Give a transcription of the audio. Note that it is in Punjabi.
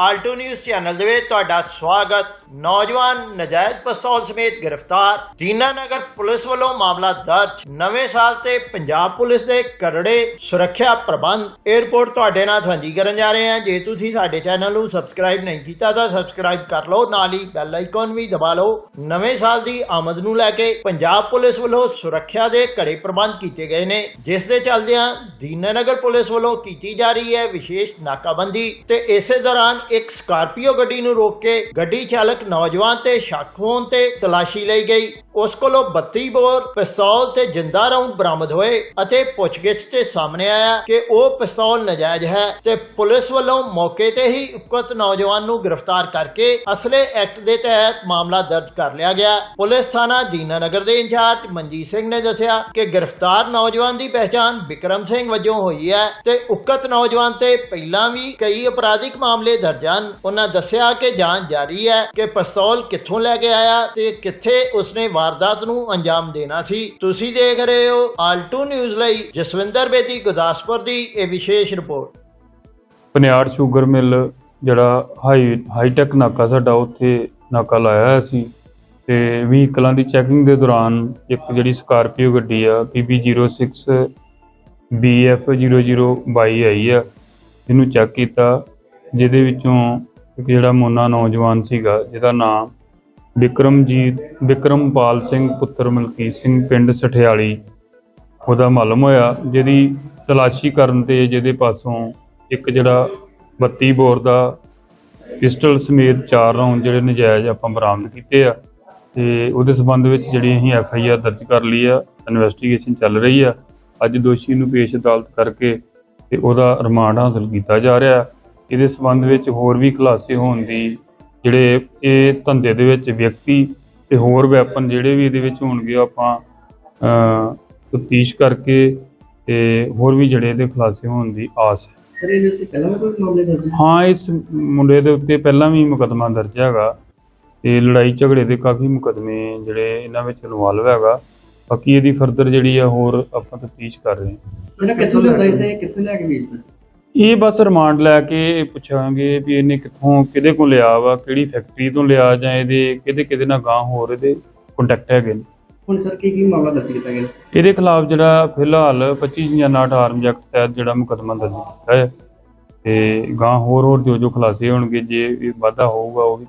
ਆਲਟੋ ਨਿਊਜ਼ ਚੈਨਲ ਦੇ ਵਿੱਚ ਤੁਹਾਡਾ ਸਵਾਗਤ। ਨੌਜਵਾਨ ਨਜਾਇਜ਼ ਪਿਸਤੌਲ ਸਮੇਤ ਗ੍ਰਿਫਤਾਰ। ਦੀਨਾਨਗਰ ਪੁਲਿਸ ਵੱਲੋਂ ਮਾਮਲਾ ਦਰਜ। ਨਵੇਂ ਸਾਲ ਤੇ ਪੰਜਾਬ ਪੁਲਿਸ ਦੇ ਕਰੜੇ ਸੁਰੱਖਿਆ ਪ੍ਰਬੰਧ 에ਅਰਪੋਰਟ ਤੁਹਾਡੇ ਨਾਲ ਸਾਂਝੀ ਕਰਨ ਜਾ ਰਹੇ ਹਾਂ। ਜੇ ਤੁਸੀਂ ਸਾਡੇ ਚੈਨਲ ਨੂੰ ਸਬਸਕ੍ਰਾਈਬ ਨਹੀਂ ਕੀਤਾ ਤਾਂ ਸਬਸਕ੍ਰਾਈਬ ਕਰ ਲਓ। ਨਾਲ ਹੀ ਬੈਲ ਆਈਕਨ ਵੀ ਦਬਾ ਲਓ। ਨਵੇਂ ਸਾਲ ਦੀ ਆਮਦ ਨੂੰ ਲੈ ਕੇ ਪੰਜਾਬ ਪੁਲਿਸ ਵੱਲੋਂ ਸੁਰੱਖਿਆ ਦੇ ਕੜੇ ਪ੍ਰਬੰਧ ਕੀਤੇ ਗਏ ਨੇ। ਜਿਸ ਦੇ ਚੱਲਦਿਆਂ ਦੀਨਾਨਗਰ ਪੁਲਿਸ ਵੱਲੋਂ ਕੀਤੀ ਜਾ ਰਹੀ ਹੈ ਵਿਸ਼ੇਸ਼ ਨਾਕਾਬੰਦੀ ਤੇ ਇਸੇ ਦੌਰਾਨ ਇੱਕ ਸਕਾਰਪੀਓ ਗੱਡੀ ਨੂੰ ਰੋਕ ਕੇ ਗੱਡੀ ਚਾਲਕ ਨੌਜਵਾਨ ਤੇ ਸ਼ੱਕ ਹੋਣ ਤੇ ਤਲਾਸ਼ੀ ਲਈ ਗਈ। ਉਸ ਕੋਲੋਂ 32 ਬੋਰ, ਪਿਸਤੌਲ ਤੇ ਜਿੰਦਾ ਰਾਉਂਡ ਬਰਾਮਦ ਹੋਏ ਅਤੇ ਪੁੱਛਗਿੱਛ ਤੇ ਸਾਹਮਣੇ ਆਇਆ ਕਿ ਉਹ ਪਿਸਤੌਲ ਨਜਾਇਜ਼ ਹੈ ਤੇ ਪੁਲਿਸ ਵੱਲੋਂ ਮੌਕੇ ਤੇ ਹੀ ਉਕਤ ਨੌਜਵਾਨ ਨੂੰ ਗ੍ਰਿਫਤਾਰ ਕਰਕੇ ਅਸਲੇ ਐਕਟ ਦੇ ਤਹਿਤ ਮਾਮਲਾ ਦਰਜ ਕਰ ਲਿਆ ਗਿਆ। ਪੁਲਿਸ ਥਾਣਾ ਦੀਨਾਨਗਰ ਦੇ ਇੰਚਾਰਜ ਮਨਜੀਤ ਸਿੰਘ ਨੇ ਦੱਸਿਆ ਕਿ ਗ੍ਰਿਫਤਾਰ ਨੌਜਵਾਨ ਦੀ ਪਹਿਚਾਣ ਬਿਕਰਮ ਸਿੰਘ ਵਜੋਂ ਹੋਈ ਹੈ ਤੇ ਉਕਤ ਨੌਜਵਾਨ ਤੇ ਪਹਿਲਾਂ ਵੀ ਕਈ ਅਪਰਾਧਿਕ ਮਾਮਲੇ ਦਰਜ ਹਨ ਉਹਨਾਂ ਦੱਸਿਆ ਕਿ ਜਾਂਚ ਜਾਰੀ ਹੈ ਕਿ ਪਿਸਤੌਲ ਕਿੱਥੋਂ ਲੈ ਕੇ ਆਇਆ ਤੇ ਕਿੱਥੇ ਉਸਨੇ ਵਾਰਦਾਤ ਨੂੰ ਅੰਜਾਮ ਦੇਣਾ ਸੀ। ਤੁਸੀਂ ਦੇਖ ਰਹੇ ਹੋ ਆਲਟੋ ਨਿਊਜ਼ ਲਈ ਜਸਵਿੰਦਰ ਬੇਦੀ, ਗੁਰਦਾਸਪੁਰ ਦੀ ਇਹ ਵਿਸ਼ੇਸ਼ ਰਿਪੋਰਟ। ਪਨਿਆੜ ਸ਼ੂਗਰ ਮਿਲ, ਜਿਹੜਾ ਹਾਈ, ਹਾਈਟੈਕ ਨਾਕਾ ਸਾਡਾ, ਉੱਥੇ ਨਾਕਾ ਲਾਇਆ ਹੋਇਆ ਸੀ ਤੇ ਵਹੀਕਲਾਂ ਦੀ ਚੈਕਿੰਗ ਦੇ ਦੌਰਾਨ ਇੱਕ ਜਿਹੜੀ ਸਕਾਰਪੀਓ ਗੱਡੀ ਆ PB06 BF0022 ਆਈ ਆ, ਇਹਨੂੰ ਚੈੱਕ ਕੀਤਾ ਜਿਹਦੇ ਵਿੱਚੋਂ ਇੱਕ ਜਿਹੜਾ ਮੋਨਾ ਨੌਜਵਾਨ ਸੀਗਾ, ਜਿਹਦਾ ਨਾਮ ਵਿਕਰਮਜੀਤ ਵਿਕਰਮਪਾਲ ਸਿੰਘ ਪੁੱਤਰ ਮਲਕੀਤ ਸਿੰਘ ਪਿੰਡ ਸਠਿਆਲੀ, ਉਹਦਾ ਮਾਲੂਮ ਹੋਇਆ, ਜਿਹਦੀ ਤਲਾਸ਼ੀ ਕਰਨ ਤੇ ਜਿਹਦੇ ਪਾਸੋਂ ਇੱਕ ਜਿਹੜਾ 32 ਬੋਰ ਦਾ ਪਿਸਟਲ ਸਮੇਤ ਚਾਰ ਰਾਉਂਡ ਜਿਹੜੇ ਨਜਾਇਜ਼ ਆਪਾਂ ਬਰਾਮਦ ਕੀਤੇ ਆ ਤੇ ਉਹਦੇ ਸਬੰਧ ਵਿੱਚ ਜਿਹੜੀ ਅਸੀਂ ਐਫ ਆਈ ਆਰ ਦਰਜ ਕਰ ਲਈ ਆ ਇਨਵੈਸਟੀਗੇਸ਼ਨ ਚੱਲ ਰਹੀ ਆ। ਅੱਜ ਦੋਸ਼ੀ ਨੂੰ ਪੇਸ਼ ਅਦਾਲਤ ਕਰਕੇ ਤੇ ਉਹਦਾ ਰਿਮਾਂਡ ਹਾਸਲ ਕੀਤਾ ਜਾ ਰਿਹਾ। ਇਹਦੇ ਸਬੰਧ ਵਿੱਚ ਹੋਰ ਵੀ ਖੁਲਾਸੇ ਹੋਣ ਦੀ ਜਿਹੜੇ ਇਹ ਧੰਦੇ ਦੇ ਵਿੱਚ ਵਿਅਕਤੀ ਤੇ ਹੋਰ ਵੈਪਨ ਜਿਹੜੇ ਵੀ ਇਹਦੇ ਵਿੱਚ ਹੋਣਗੇ ਆਪਾਂ ਅ ਤਫਤੀਸ਼ ਕਰਕੇ ਤੇ ਹੋਰ ਵੀ ਜਿਹੜੇ ਇਹਦੇ ਖੁਲਾਸੇ ਹੋਣ ਦੀ ਆਸ ਹੈ। ਹੈ? ਇਸ ਮੁੰਡੇ ਦੇ ਉੱਤੇ ਪਹਿਲਾਂ ਵੀ ਮੁਕੱਦਮਾ ਦਰਜ ਹੈਗਾ ਤੇ ਲੜਾਈ ਝਗੜੇ ਦੇ ਕਾਫੀ ਮੁਕੱਦਮੇ ਜਿਹੜੇ ਇਹਨਾਂ ਵਿੱਚ ਇਨਵੋਲਵ ਹੈਗਾ। ਬਾਕੀ ਇਹਦੀ ਫਰਦਰ ਜਿਹੜੀ ਆ ਹੋਰ ਆਪਾਂ ਤਫਤੀਸ਼ ਕਰ ਰਹੇ ਹਾਂ। ਕਿੱਥੋਂ ਲਿਆਉਂਦਾ ਇਹਦੇ ਕਿੱਥੋਂ ਲਿਆ ਕੇ ਵੇਚਦਾ ਇਹ ਬਸ ਰਿਮਾਂਡ ਲੈ ਕੇ ਪੁੱਛਾਂਗੇ ਵੀ ਇਹਨੇ ਕਿੱਥੋਂ ਕਿਹਦੇ ਕੋਲ ਲਿਆ ਵਾ ਕਿਹੜੀ ਫੈਕਟਰੀ ਤੋਂ ਲਿਆ ਜਾਂ ਇਹਦੇ ਕਿਹਦੇ ਕਿਹਦੇ ਨਾਲ ਗਾਂ ਹੋਰ ਇਹਦੇ ਕੰਟੈਕਟ ਹੈਗੇ ਨੇ। ਹੁਣ ਸਰ ਕੀ ਕੀ ਮਾਮਲਾ ਦਰਜ ਕੀਤਾ ਗਿਆ? ਇਹਦੇ ਖਿਲਾਫ ਜਿਹੜਾ ਫਿਲਹਾਲ 25 ਜਾਂ 59 ਆਰਮ ਐਕਟ ਤਹਿਤ ਜਿਹੜਾ ਮੁਕੱਦਮਾ ਦਰਜ ਕੀਤਾ ਹੈ ਤੇ ਗਾਂ ਹੋਰ ਹੋਰ ਜੋ ਜੋ ਖੁਲਾਸੇ ਹੋਣਗੇ ਜੇ ਇਹ ਵਾਧਾ ਹੋਊਗਾ ਉਹ ਵੀ